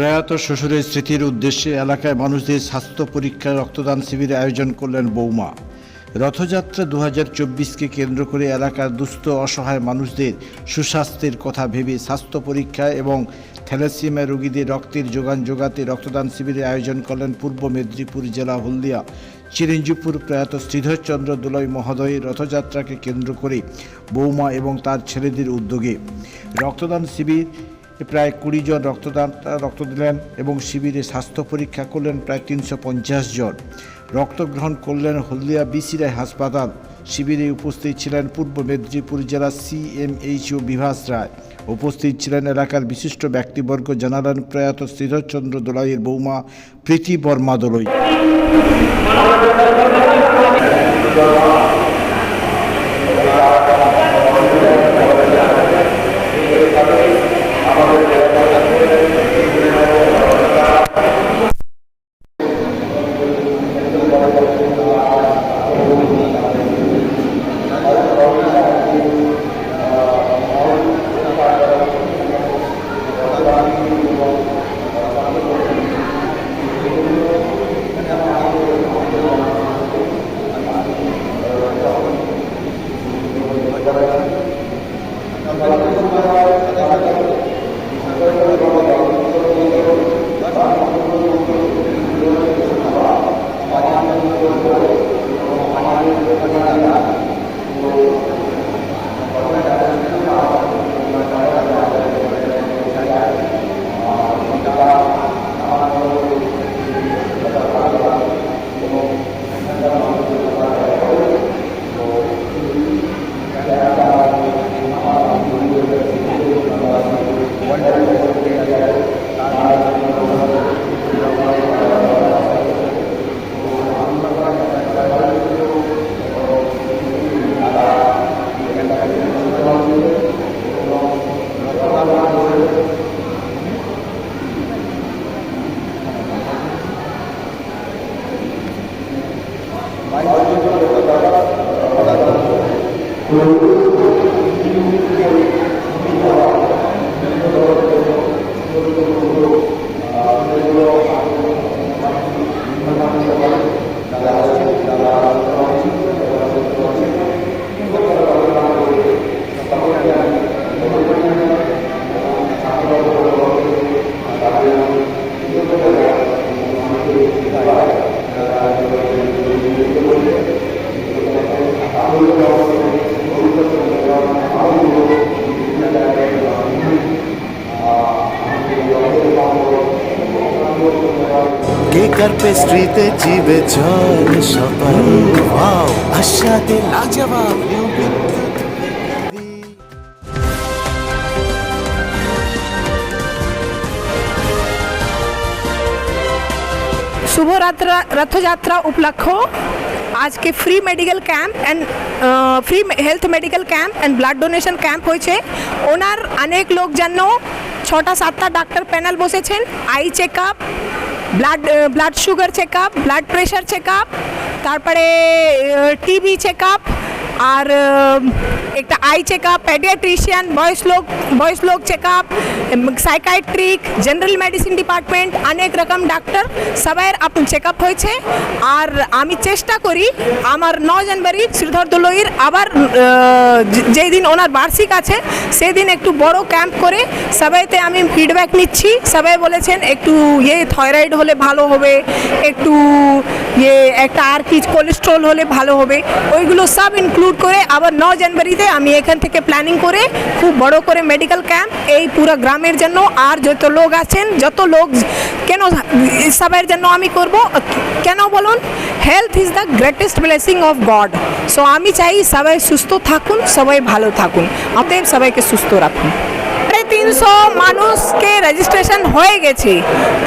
প্রয়াত শ্বশুরের স্মৃতির উদ্দেশ্যে এলাকায় মানুষদের স্বাস্থ্য পরীক্ষা রক্তদান শিবিরের আয়োজন করলেন বৌমা। রথযাত্রা দু হাজার চব্বিশকে কেন্দ্র করে এলাকার দুস্থ, অসহায় মানুষদের সুস্বাস্থ্যের কথা ভেবে স্বাস্থ্য পরীক্ষা এবং থ্যালাসিমিয়া রোগীদের রক্তের যোগান যোগাতে রক্তদান শিবিরের আয়োজন করলেন পূর্ব মেদিনীপুর জেলা হলদিয়া। চিরঞ্জীবপুর প্রয়াত শ্রীধরচন্দ্র দোলই মহোদয় রথযাত্রাকে কেন্দ্র করে বৌমা এবং তার ছেলেদের উদ্যোগে রক্তদান শিবির প্রায় কুড়ি জন রক্তদান রক্ত দিলেন এবং শিবিরে স্বাস্থ্য পরীক্ষা করলেন প্রায় তিনশো পঞ্চাশ জন। রক্তগ্রহণ করলেন হলদিয়া বিসি রায় হাসপাতাল। শিবিরে উপস্থিত ছিলেন পূর্ব মেদিনীপুর জেলা সিএমএইচও বিভাস রায়। উপস্থিত ছিলেন এলাকার বিশিষ্ট ব্যক্তিবর্গ জানালেন প্রয়াত শ্রীধরচন্দ্র দোলাইয়ের বৌমা প্রীতি বর্মা দোলই いただき、Thank you. কেকার পেস্ট্রিতে জিবে জল সপাল ওয়াও আশাতে লাজবাব নিউ রথযাত্রা উপলক্ষ আজকে free medical camp and free health medical camp and blood donation camp হয়েছে। ওনার অনেক লোক জন্য ছটা সাতটা ডাক্তার প্যানেল বসেছেন eye check up blood blood sugar check up blood pressure check up তারপরে টিবি চেক আপ আর একটা আই চেক আপ প্যাডিয়াট্রিশিয়ান বয়স লোক বয়স লোক check up psychiatric general medicine department অনেক রকম ডাক্তার সবাইয়ের আপন চেক আপ হয়েছে। আর আমি চেষ্টা করি আমার ন জানুয়ারি শ্রীধর দোলইয়ের আবার যেই দিন ওনার বার্ষিক আছে, সেদিন একটু বড় ক্যাম্প করে সবাইতে আমি ফিডব্যাক নিচ্ছি। সবাই বলেছেন একটু ইয়ে থাইরয়েড হলে ভালো হবে, একটু ইয়ে একটা আর কি কোলেস্ট্রল হলে ভালো হবে। ওইগুলো সব ইনক্লুড করে আবার ন জানুয়ারিতে আমি এখান থেকে প্ল্যানিং করে খুব বড় করে মেডিকেল ক্যাম্প এই পুরো গ্রামের জন্য আর যত লোক আছেন, যত লোক কেন সবার জন্য আমি করব, কেন বলুন? Health is the greatest blessing of God so আমি চাই সবাই সুস্থ থাকুন, সবাই ভালো থাকুন। অতএব সবাইকে সুস্থ রাখুন। তিনশো মানুষকে রেজিস্ট্রেশন হয়ে গেছে।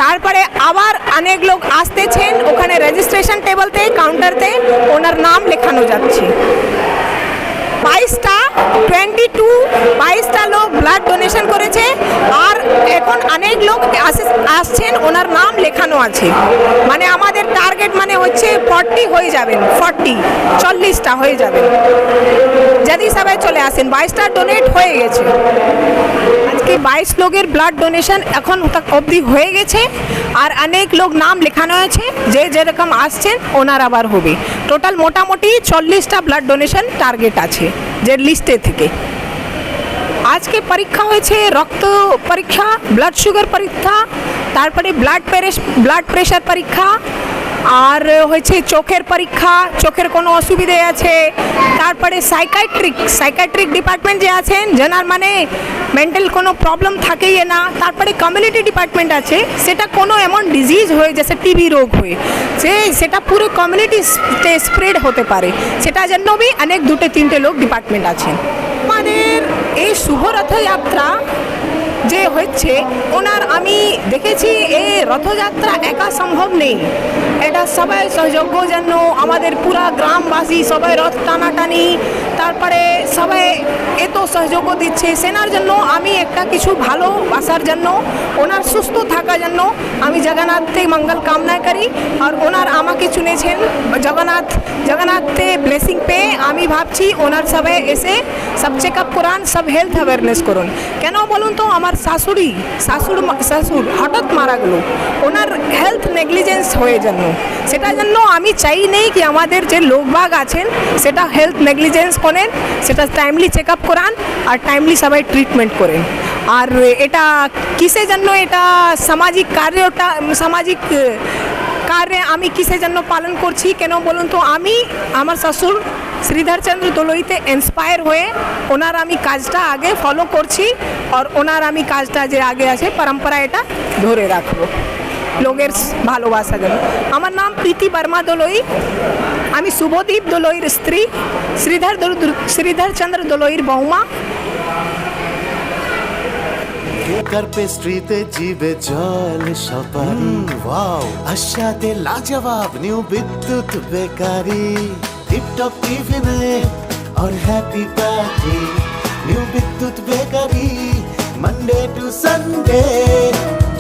তারপরে আবার অনেক লোক আসতেছেন, ওখানে রেজিস্ট্রেশন টেবলতে কাউন্টারতে ওনার নাম লেখানো যাচ্ছে। বাইশটা টোয়েন্টি টু বাইশটা লোক ব্লাড ডোনেশন করেছে। আর এখন অনেক লোক আসে- আসছেন, ওনার নাম লেখানো আছে। মানে আমাদের টার্গেট মানে হচ্ছে ফর্টি হয়ে যাবেন ফর্টি চল্লিশটা হয়ে যাবেন। আসেন। বাইশটা ডোনেট হয়ে গেছে। আজকে বাইশ লোকের ব্লাড ডোনেশন এখন অবধি হয়ে গেছে। আর অনেক লোক নাম লেখানো আছে। যে যেরকম আসছেন, ওনার আবার হবে। টোটাল মোটামুটি চল্লিশটা ব্লাড ডোনেশন টার্গেট আছে, যে লিস্টে থেকে। আজকে পরীক্ষা হয়েছে রক্ত পরীক্ষা ব্লাড সুগার পরীক্ষা, তারপরে ব্লাড প্রেস ব্লাড প্রেশার পরীক্ষা আর হয়েছে চোখের পরীক্ষা, চোখের কোনো অসুবিধে আছে। তারপরে সাইকাইট্রিক সাইকাইট্রিক ডিপার্টমেন্ট যে আছেন, যেনার মানে মেন্টাল কোনো প্রবলেম থাকেই না। তারপরে কমিউনিটি ডিপার্টমেন্ট আছে, সেটা কোনো এমন ডিজিজ হয়ে যাচ্ছে টিবি রোগ হয়ে। যে সেটা পুরো কমিউনিটিতে স্প্রেড হতে পারে। সেটার জন্য বি অনেক দুটো, তিনটে লোক ডিপার্টমেন্ট আছেন। আমাদের এই শুভ রথযাত্রা যে হচ্ছে, ওনার আমি দেখেছি এই রথযাত্রা একা সম্ভব নেই। এটা সবাই সহযোগ্য জন্য আমাদের পুরা গ্রামবাসী সবাই রথ টানাটানি, তারপরে সবাই এত সহযোগ দিচ্ছে, সেনার জন্য আমি একটা কিছু ভালোবাসার জন্য, ওনার সুস্থ থাকার জন্য আমি জগন্নাথে মঙ্গল কামনা করি আর ওনার আমাকে চুনেছেন জগন্নাথ জগন্নাথে ব্লেসিং পেয়ে আমি ভাবছি ওনার সবাই এসে সব চেক আপ করান, সব হেলথ অ্যাওয়ারনেস করুন। কেন বলুন তো, আমার শাশুড়ি, শাশুড় শাশুড় হঠাৎ মারা গেল। ওনার হেলথ নেগলিজেন্স হয়ে জন্য সেটার জন্য আমি চাই নেই কি আমাদের যে লোকবাগ আছেন, সেটা হেলথ নেগলিজেন্স করেন, সেটা টাইমলি চেক আপ করান আর টাইমলি সবাই ট্রিটমেন্ট করেন। আর এটা কিসের জন্য, এটা সামাজিক কার্যটা, সামাজিক কার্যে আমি কিসের জন্য পালন করছি কেন বলুন তো? আমি, আমার শ্বশুর শ্রীধরচন্দ্র দোলইতে ইন্সপায়ার হয়ে ওনার আমি কাজটা আগে ফলো করছি, আর ওনার আমি কাজটা যে আগে আছে, পরম্পরা এটা ধরে রাখব। লোকের ভালোবাসা জন্য আমার নাম প্রীতি বর্মা দোলই আমি শুভদীপ দোলইয়ের স্ত্রী শ্রীধর দোল- শ্রীধরচন্দ্র দোলইয়ের বৌমা কেকার পেস্ট্রিতে জিবে জল সপারি ওয়াও আশাতে লাজবাব নিউ বিদ্যুৎ বেকারি টিপটপ টিফিনে और happy party new Bidyut bakery Monday to Sunday